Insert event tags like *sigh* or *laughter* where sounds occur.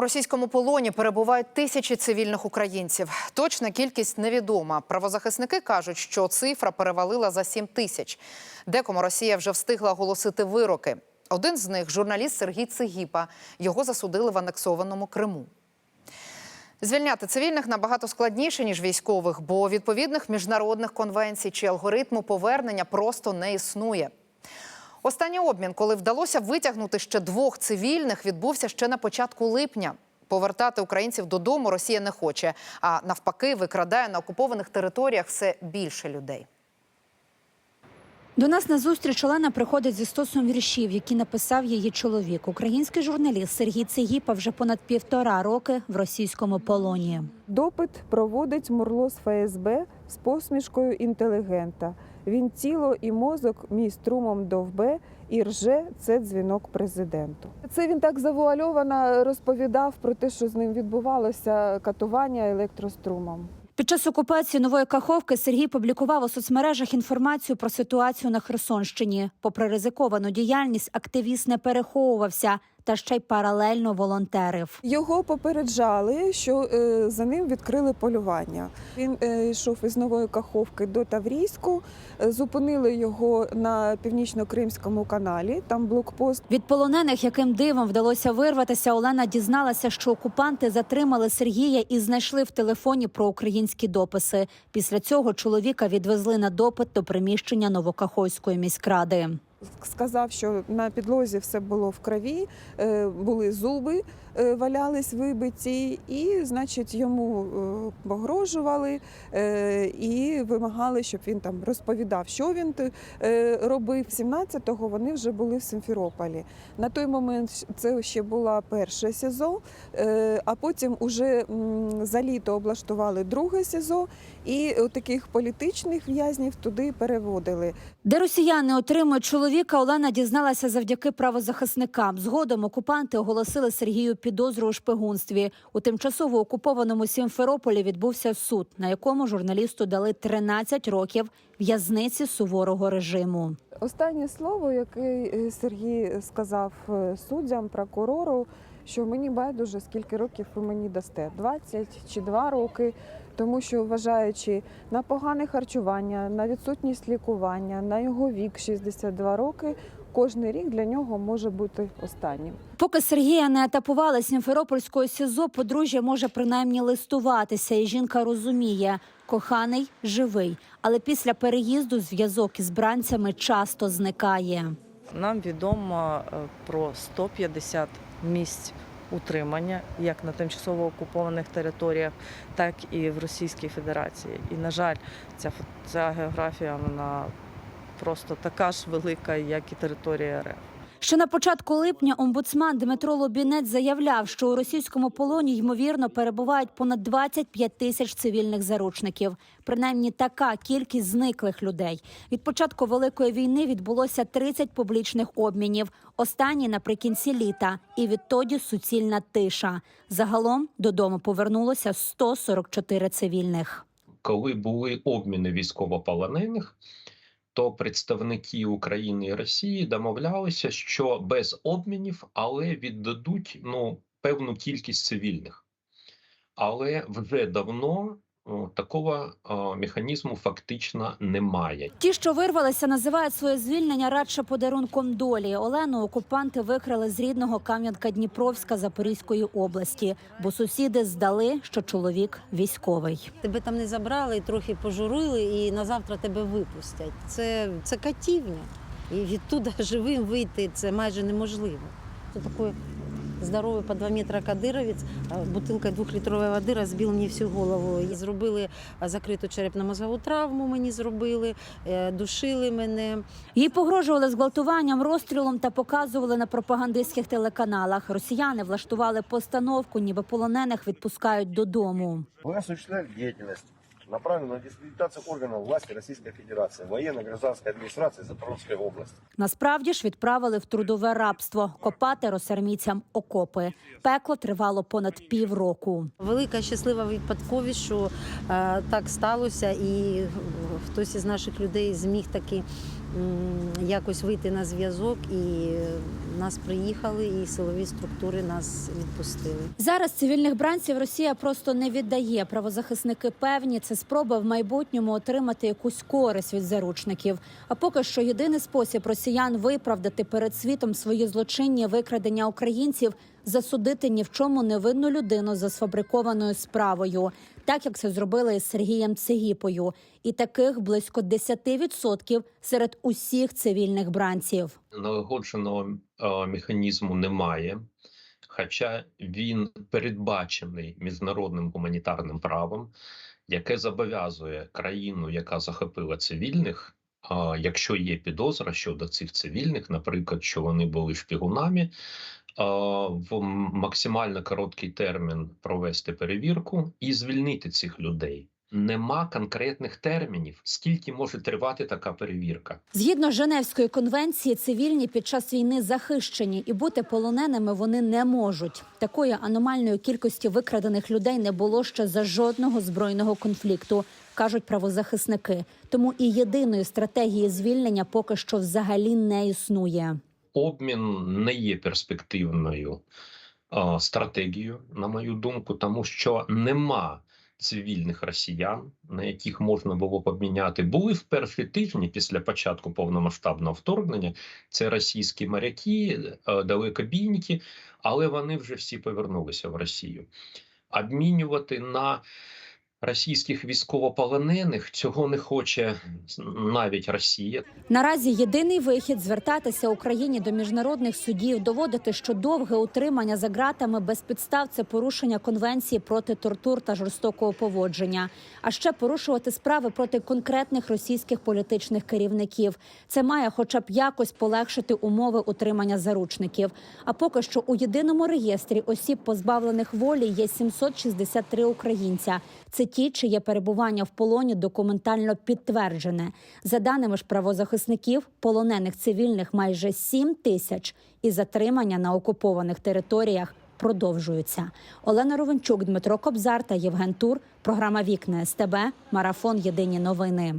Російському полоні перебувають тисячі цивільних українців. Точна кількість невідома. Правозахисники кажуть, що цифра перевалила за 7 тисяч. Декому Росія вже встигла оголосити вироки. Один з них журналіст Сергій Цигіпа. Його засудили в анексованому Криму. Звільняти цивільних набагато складніше ніж військових, бо відповідних міжнародних конвенцій чи алгоритму повернення просто не існує. Останній обмін, коли вдалося витягнути ще двох цивільних, відбувся ще на початку липня. Повертати українців додому Росія не хоче, а навпаки, викрадає на окупованих територіях все більше людей. До нас на зустріч Олена приходить зі стосом віршів, які написав її чоловік. Український журналіст Сергій Цегіпа вже понад півтора роки в російському полоні. Допит проводить Мурло з ФСБ з посмішкою інтелігента. Він тіло і мозок мій струмом довбе і рже це дзвінок президенту. Це він так завуальовано розповідав про те, що з ним відбувалося катування електрострумом. Під час окупації нової Каховки Сергій публікував у соцмережах інформацію про ситуацію на Херсонщині. Попри ризиковану діяльність, активіст не переховувався та ще й паралельно волонтерив. Його попереджали, що е, за ним відкрили полювання. Він е, йшов із нової Каховки до Таврійську. Е, Зупинили його на північно-кримському каналі. Там блокпост. Від полонених, яким дивом вдалося вирватися, Олена дізналася, що окупанти затримали Сергія і знайшли в телефоні про українські дописи. Після цього чоловіка відвезли на допит до приміщення Новокахойської міськради. Сказав, що на підлозі все було в крові, е, були зуби, валялись вибиті, і, значить, йому е, погрожували е, і вимагали, щоб він там розповідав, що він е, робив. 17-го вони вже були в Симферополі. На той момент це ще була перше СІЗО, е, а потім уже за літо облаштували друге СІЗО, і таких політичних в'язнів туди переводили. Де росіяни отримують чоловіка, Олена дізналася завдяки правозахисникам. Згодом окупанти оголосили Сергію підозру у шпигунстві. У тимчасово окупованому Сімферополі відбувся суд, на якому журналісту дали 13 років в'язниці суворого режиму. Останнє слово, яке е, Сергій сказав е, суддям, прокурору, що мені байдуже, скільки років ви мені дасте 20 чи 2 роки, тому що вважаючи на погане харчування, на відсутність лікування, на його вік 62 роки, кожний рік для нього може бути останнім. Поки Сергія не етапували Сімферопольського СІЗО, подружжя може принаймні листуватися, і жінка розуміє, коханий живий, але після переїзду зв'язок із бранцями часто зникає. Нам відомо е, про 150 місць утримання як на тимчасово окупованих територіях, так і в Російській Федерації. І, на жаль, ця, ця географія вона просто така ж велика, як і територія РФ. Ще на початку липня омбудсман Дмитро Лобінець заявляв, що у російському полоні ймовірно перебувають понад 25 тисяч цивільних заручників. Принаймні така кількість зниклих людей. Від початку великої війни відбулося 30 публічних обмінів. Останні наприкінці літа, і відтоді суцільна тиша. Загалом додому повернулося 144 цивільних. коли були обміни військовополонених, то представники України і Росії домовлялися, що без обмінів, але віддадуть ну, певну кількість цивільних. Але вже давно такого о, механізму фактично немає. Ті, що вирвалися, називають своє звільнення радше подарунком долі. Олену окупанти викрали з рідного Кам'янка-Дніпровська Запорізької області, бо сусіди здали, що чоловік військовий. Тебе там не забрали, трохи пожурили і на завтра тебе випустять. Це, це катівня. І відтуди *laughs* живим вийти це майже неможливо. Це такий здоровий по 2 метри кадировець, а бутилка двохлітрової води розбив мені всю голову. І Зробили закриту черепно-мозгову травму, мені зробили, е, душили мене. Їй погрожували зґвалтуванням, розстрілом та показували на пропагандистських телеканалах. Росіяни влаштували постановку, ніби полонених відпускають додому. Вы осуществляли деятельность, направленную на дискредитацию органов власти Российской Федерации, военно-гражданской администрации Запорожской области. Насправді ж відправили в трудове рабство копати росармійцям окопи. Пекло тривало понад півроку. Велика щаслива випадковість, що е, так сталося, і хтось із наших людей зміг таки м, якось вийти на зв'язок і е, нас приїхали і силові структури нас відпустили. Зараз цивільних бранців Росія просто не віддає. Правозахисники певні, це спроба в майбутньому отримати якусь користь від заручників. А поки що єдиний спосіб росіян виправдати перед світом свої злочинні викрадення українців засудити ні в чому невинну людину за сфабрикованою справою, так як це зробили із Сергієм Цегіпою. І таких близько 10% серед усіх цивільних бранців. Налагодженого е, механізму немає, хоча він передбачений міжнародним гуманітарним правом, яке зобов'язує країну, яка захопила цивільних. Якщо є підозра щодо цих цивільних, наприклад, що вони були шпігунами, а, в максимально короткий термін провести перевірку і звільнити цих людей. Нема конкретних термінів, скільки може тривати така перевірка. Згідно Женевської конвенції, цивільні під час війни захищені і бути полоненими вони не можуть. Такої аномальної кількості викрадених людей не було ще за жодного збройного конфлікту, кажуть правозахисники. Тому і єдиної стратегії звільнення поки що взагалі не існує. обмін не є перспективною стратегією, на мою думку, тому що нема цивільних росіян, на яких можна було обміняти. Були в перші тижні після початку повномасштабного вторгнення. Це російські моряки, е, далекобійники, але вони вже всі повернулися в Росію. Обмінювати на російських військовополонених цього не хоче навіть Росія. Наразі єдиний вихід звертатися Україні до міжнародних судів, доводити, що довге утримання за ґратами без підстав це порушення конвенції проти тортур та жорстокого поводження, а ще порушувати справи проти конкретних російських політичних керівників. Це має, хоча б якось полегшити умови утримання заручників. А поки що у єдиному реєстрі осіб, позбавлених волі, є 763 українця. Це ті, чиє перебування в полоні документально підтверджене. За даними ж правозахисників, полонених цивільних майже 7 тисяч, і затримання на окупованих територіях продовжуються. Олена Ровенчук, Дмитро Кобзар та Євген Тур. Програма Вікна СТБ. Марафон Єдині новини.